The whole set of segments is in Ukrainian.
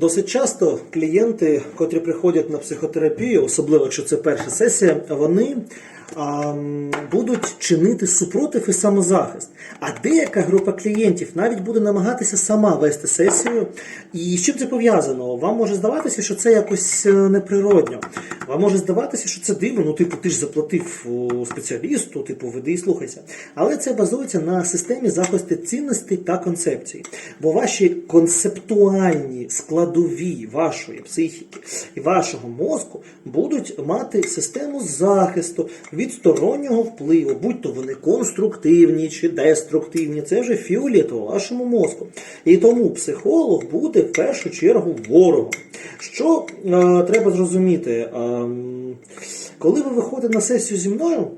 Досить часто клієнти, котрі приходять на психотерапію, особливо якщо це перша сесія, вони а, будуть чинити супротив і самозахист. А деяка група клієнтів навіть буде намагатися сама вести сесію. І з чим це пов'язано? Вам може здаватися, що це якось е, неприродньо. Вам може здаватися, що це дивно. Ну, типу, ти ж заплатив спеціалісту, типу, веди і слухайся. Але це базується на системі захисту цінностей та концепцій. Бо ваші концептуальні складові вашої психіки і вашого мозку будуть мати систему захисту від стороннього впливу, будь то вони конструктивні чи деструктивні. Це вже фіолетово вашому мозку. І тому психолог буде в першу чергу ворогом. Що е, треба зрозуміти? Е, коли ви виходите на сесію зі мною,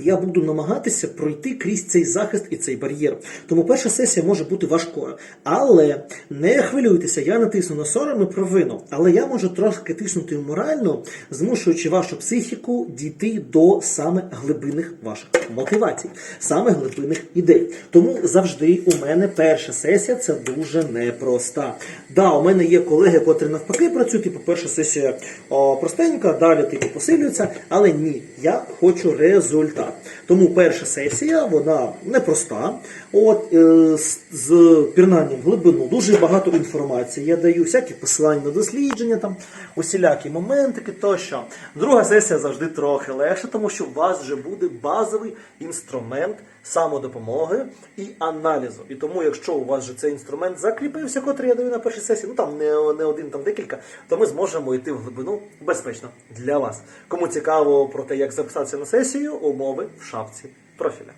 я буду намагатися пройти крізь цей захист і цей бар'єр. Тому перша сесія може бути важкою. Але не хвилюйтеся, я натисну на сором і провину. Але я можу трошки тиснути морально, змушуючи вашу психіку дійти до саме глибинних ваших мотивацій, саме глибинних ідей. Тому завжди у мене перша сесія це дуже непроста. Да, у мене є колеги, котрі навпаки працюють, типу, перша сесія о, простенька, далі типу посилюється, але ні, я хочу результат. Тому перша сесія, вона непроста. От е, з, з пірнанням в глибину дуже багато інформації. Я даю всякі посилання на дослідження, там усілякі моментики тощо. Друга сесія завжди трохи легше, тому що у вас вже буде базовий інструмент самодопомоги і аналізу. І тому, якщо у вас вже цей інструмент закріпився, котрий я даю на першій сесії, ну там не, не один, там декілька, то ми зможемо йти в глибину безпечно для вас. Кому цікаво про те, як записатися на сесію, умови в шапці профіля.